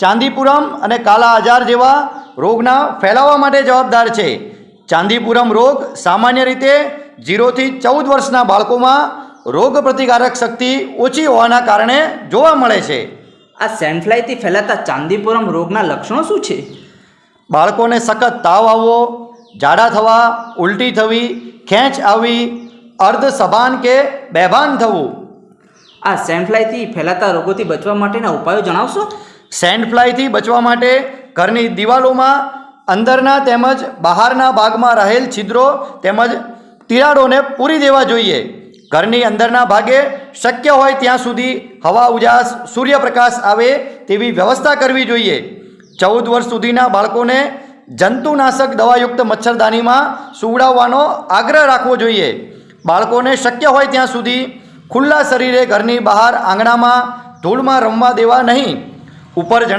ચાંદીપુરમ અને કાલા આજાર જેવા રોગના ફેલાવા માટે જવાબદાર છે. ચાંદીપુરમ રોગ સામાન્ય રીતે જીરોથી ચૌદ વર્ષના બાળકોમાં રોગ પ્રતિકારક શક્તિ ઓછી હોવાના કારણે જોવા મળે છે. આ સેન્ડફ્લાયથી ફેલાતા ચાંદીપુરમ રોગના લક્ષણો શું છે? બાળકોને સખત તાવ આવવો જાડા થવા ઉલટી થવી ખેંચ આવવી અર્ધ સભાન કે બેભાન થવું. આ સેન્ડફ્લાયથી ફેલાતા રોગોથી બચવા માટેના ઉપાયો જણાવશો? સેન્ડ ફ્લાયથી બચવા માટે ઘરની દિવાલોમાં અંદરના તેમજ બહારના ભાગમાં રહેલ છિદ્રો તેમજ તિરાડોને પૂરી દેવા જોઈએ. ઘરની અંદરના ભાગે શક્ય હોય ત્યાં સુધી હવા ઉજાસ, સૂર્યપ્રકાશ આવે તેવી વ્યવસ્થા કરવી જોઈએ. ચૌદ વર્ષ સુધીના બાળકોને જંતુનાશક દવાયુક્ત મચ્છરદાનીમાં સુવડાવવાનો આગ્રહ રાખવો જોઈએ. બાળકોને શક્ય હોય ત્યાં સુધી ખુલ્લા શરીરે ઘરની બહાર આંગણામાં ધૂળમાં રમવા દેવા નહીં. ઉપર જણ